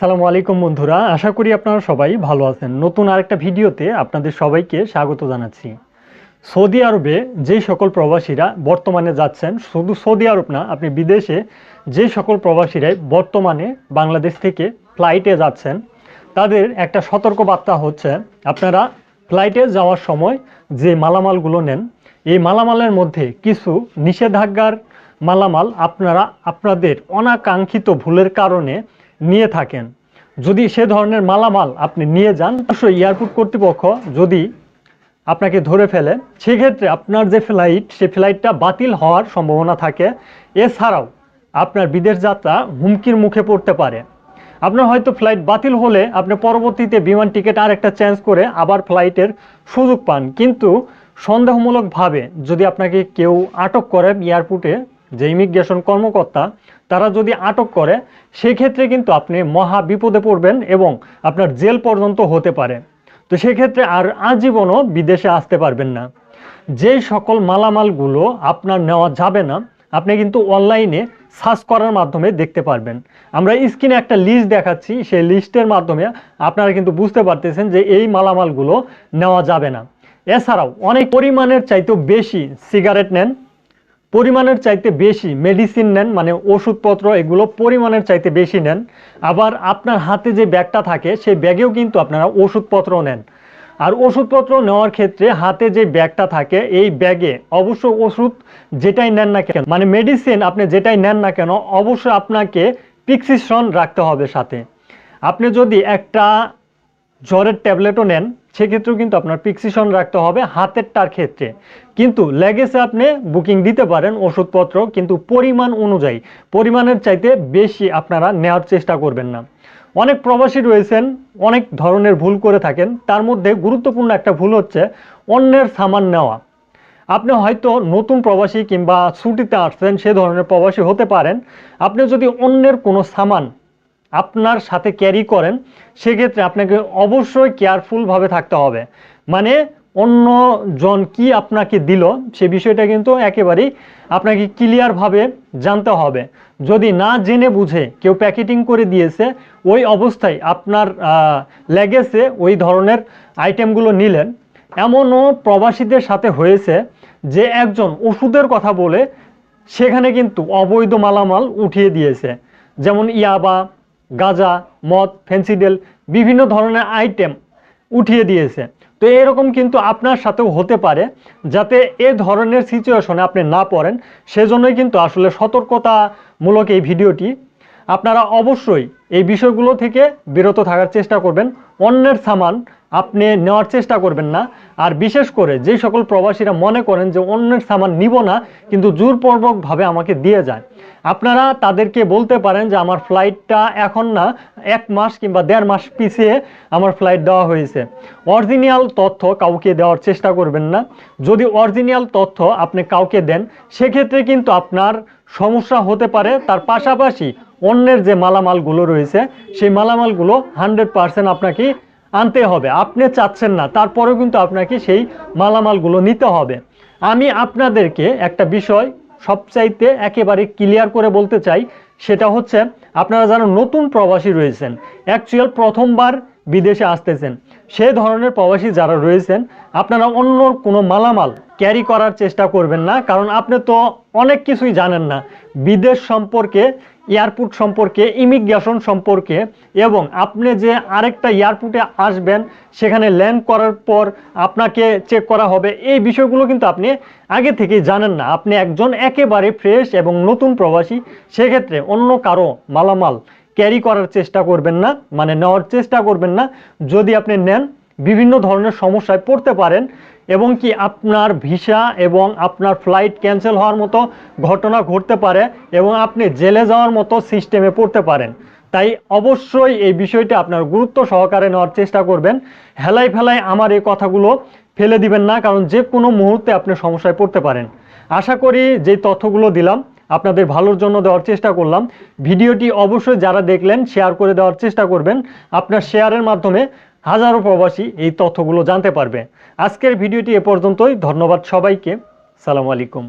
আসসালামু আলাইকুম বন্ধুরা, আশা করি আপনারা সবাই ভালো আছেন। নতুন আরেকটা ভিডিওতে আপনাদের সবাইকে স্বাগত জানাচ্ছি। সৌদি আরবে যেই সকল প্রবাসীরা বর্তমানে যাচ্ছেন, শুধু সৌদি আরব না, আপনি বিদেশে যে সকল প্রবাসীরাই বর্তমানে বাংলাদেশ থেকে ফ্লাইটে যাচ্ছেন, তাদের একটা সতর্ক বার্তা হচ্ছে, আপনারা ফ্লাইটে যাওয়ার সময় যে মালামালগুলো নেন, এই মালামালের মধ্যে কিছু নিষেধাজ্ঞার মালামাল আপনারা, আপনাদের অনাকাঙ্ক্ষিত ভুলের কারণে নিয়ে থাকেন। যদি সে ধরনের মালামাল আপনি নিয়ে যান, অবশ্যই এয়ারপোর্ট কর্তৃপক্ষ যদি আপনাকে ধরে ফেলে, সেক্ষেত্রে আপনার যে ফ্লাইট, সে ফ্লাইটটা বাতিল হওয়ার সম্ভাবনা থাকে। এছাড়াও আপনার বিদেশ যাত্রা হুমকির মুখে পড়তে পারে। আপনার হয়তো ফ্লাইট বাতিল হলে আপনি পরবর্তীতে বিমান টিকিট আর একটা চেঞ্জ করে আবার ফ্লাইটের সুযোগ পান। কিন্তু সন্দেহমূলকভাবে যদি আপনাকে কেউ আটক করে এয়ারপোর্টে যে ইমিগ্রেশন কর্মকর্তা, তারা যদি আটক করে, সেক্ষেত্রে কিন্তু আপনি মহা বিপদে পড়বেন এবং আপনার জেল পর্যন্ত হতে পারে। তো সেক্ষেত্রে আর আজীবনও বিদেশে আসতে পারবেন না। যেই সকল মালামালগুলো আপনার নেওয়া যাবে না, আপনি কিন্তু অনলাইনে সার্চ করার মাধ্যমে দেখতে পারবেন। আমরা স্ক্রিনে একটা লিস্ট দেখাচ্ছি, সেই লিস্টের মাধ্যমে আপনারা কিন্তু বুঝতে পারতেছেন যে এই মালামালগুলো নেওয়া যাবে না। এছাড়াও অনেক পরিমাণের চাইতেও বেশি সিগারেট নেন। পরিমাণের চাইতে বেশি মেডিসিন নেন মানে ওষুধপত্র এগুলো পরিমাণের চাইতে বেশি নেন। আবার আপনার হাতে যে ব্যাগটা থাকে, সেই ব্যাগেও কিন্তু আপনারা ওষুধপত্র নেন। আর ওষুধপত্র নেওয়ার ক্ষেত্রে হাতে যে ব্যাগটা থাকে, এই ব্যাগে অবশ্য ওষুধ যেটাই নেন না কেন মানে মেডিসিন আপনি যেটাই নেন না কেন অবশ্যই আপনাকে প্রিসক্রিপশন রাখতে হবে সাথে। আপনি যদি একটা জ্বরের ট্যাবলেটও নেন, সেক্ষেত্রেও কিন্তু আপনার প্রিসক্রিপশন রাখতে হবে হাতেরটার ক্ষেত্রে। কিন্তু লেগেছে আপনি বুকিং দিতে পারেন ওষুধপত্র, কিন্তু পরিমাণ অনুযায়ী, পরিমাণের চাইতে বেশি আপনারা নেওয়ার চেষ্টা করবেন না। অনেক প্রবাসী রয়েছেন, অনেক ধরনের ভুল করে থাকেন, তার মধ্যে গুরুত্বপূর্ণ একটা ভুল হচ্ছে অন্যের সামান নেওয়া। আপনি হয়তো নতুন প্রবাসী কিংবা ছুটিতে আসছেন, সে ধরনের প্রবাসী হতে পারেন। আপনি যদি অন্যের কোনো সামান আপনার সাথে ক্যারি করেন, সেক্ষেত্রে আপনাকে অবশ্যই কেয়ারফুলভাবে থাকতে হবে। মানে অন্য জন কি আপনাকে দিল, সে বিষয়টা কিন্তু একেবারেই আপনাকে ক্লিয়ারভাবে জানতে হবে। যদি না জেনে বুঝে, কেউ প্যাকেটিং করে দিয়েছে, ওই অবস্থায় আপনার লেগেছে, ওই ধরনের আইটেমগুলো নিলেন। এমনও প্রবাসীদের সাথে হয়েছে যে একজন ওষুধের কথা বলে, সেখানে কিন্তু অবৈধ মালামাল উঠিয়ে দিয়েছে। যেমন ইয়াবা গাঁজা, মদ, ফেন্সিডেল, বিভিন্ন ধরনের আইটেম উঠিয়ে দিয়েছে। তো এরকম কিন্তু আপনার সাথেও হতে পারে, যাতে এ ধরনের সিচুয়েশনে আপনি না পড়েন। সেজন্যই কিন্তু আসলে সতর্কতামূলক এই ভিডিওটি আপনারা অবশ্যই এই বিষয়গুলো থেকে বিরত থাকার চেষ্টা করবেন। অন্যের সামান আপনি নেওয়ার চেষ্টা করবেন না। আর বিশেষ করে যে সকল প্রবাসীরা মনে করেন যে অন্যের সামান নিব না, কিন্তু জোরপূর্বকভাবে আমাকে দিয়ে যায়। আপনারা তাদেরকে বলতে পারেন যে আমার ফ্লাইটটা এখন না, এক মাস কিংবা দেড় মাস পিছিয়ে আমার ফ্লাইট দেওয়া হয়েছে। অরিজিনাল তথ্য কাউকে দেওয়ার চেষ্টা করবেন না। যদি অরিজিনাল তথ্য আপনি কাউকে দেন, সেক্ষেত্রে কিন্তু আপনার সমস্যা হতে পারে। তার পাশাপাশি অন্যের যে মালামালগুলো রয়েছে, সেই মালামালগুলো হান্ড্রেড পারসেন্ট আপনাকে আনতে হবে। আপনি চাচ্ছেন না, তারপরেও কিন্তু আপনাকে সেই মালামালগুলো নিতে হবে। আমি আপনাদেরকে একটা বিষয় সবচাইতে একেবারে ক্লিয়ার করে বলতে চাই, সেটা হচ্ছে আপনারা যারা নতুন প্রবাসী রয়েছেন অ্যাকচুয়াল প্রথমবার বিদেশে আসতেছেন, সে ধরনের প্রবাসী যারা রয়েছেন আপনারা অন্য কোনো মালামাল ক্যারি করার চেষ্টা করবেন না, কারণ আপনি তো অনেক কিছুই জানেন না। বিদেশ সম্পর্কে এয়ারপোর্ট সম্পর্কে ইমিগ্রেশন সম্পর্কে, এবং আপনি যে আরেকটা এয়ারপোর্টে আসবেন, সেখানে ল্যান্ড করার পর আপনাকে চেক করা হবে, এই বিষয়গুলো কিন্তু আপনি আগে থেকেই জানেন না। আপনি একজন একেবারে ফ্রেশ এবং নতুন প্রবাসী, সেক্ষেত্রে অন্য কারও মালামাল ক্যারি করার চেষ্টা করবেন না মানে নেওয়ার চেষ্টা করবেন না। যদি আপনি নেন বিভিন্ন ধরনের সমস্যায় পড়তে পারেন এবং কি আপনার ভিসা এবং আপনার ফ্লাইট ক্যান্সেল হওয়ার মতো ঘটনা ঘটতে পারে এবং আপনি জেলে যাওয়ার মতো সিস্টেমে পড়তে পারেন। তাই অবশ্যই এই বিষয়টা আপনার গুরুত্ব সহকারে নেওয়ার চেষ্টা করবেন। হেলাই ফেলাই আমার এই কথাগুলো ফেলে দিবেন না, কারণ যে কোনো মুহূর্তে আপনি সমস্যায় পড়তে পারেন। আশা করি যে তথ্যগুলো দিলাম, আপনাদের ভালোর জন্য দেওয়ার চেষ্টা করলাম। ভিডিওটি অবশ্যই যারা দেখলেন, শেয়ার করে দেওয়ার চেষ্টা করবেন। আপনার শেয়ারের মাধ্যমে হাজারো প্রবাসী এই তথ্যগুলো জানতে পারবে। আজকের ভিডিওটি এ পর্যন্তই। ধন্যবাদ সবাইকে। সালাম আলাইকুম।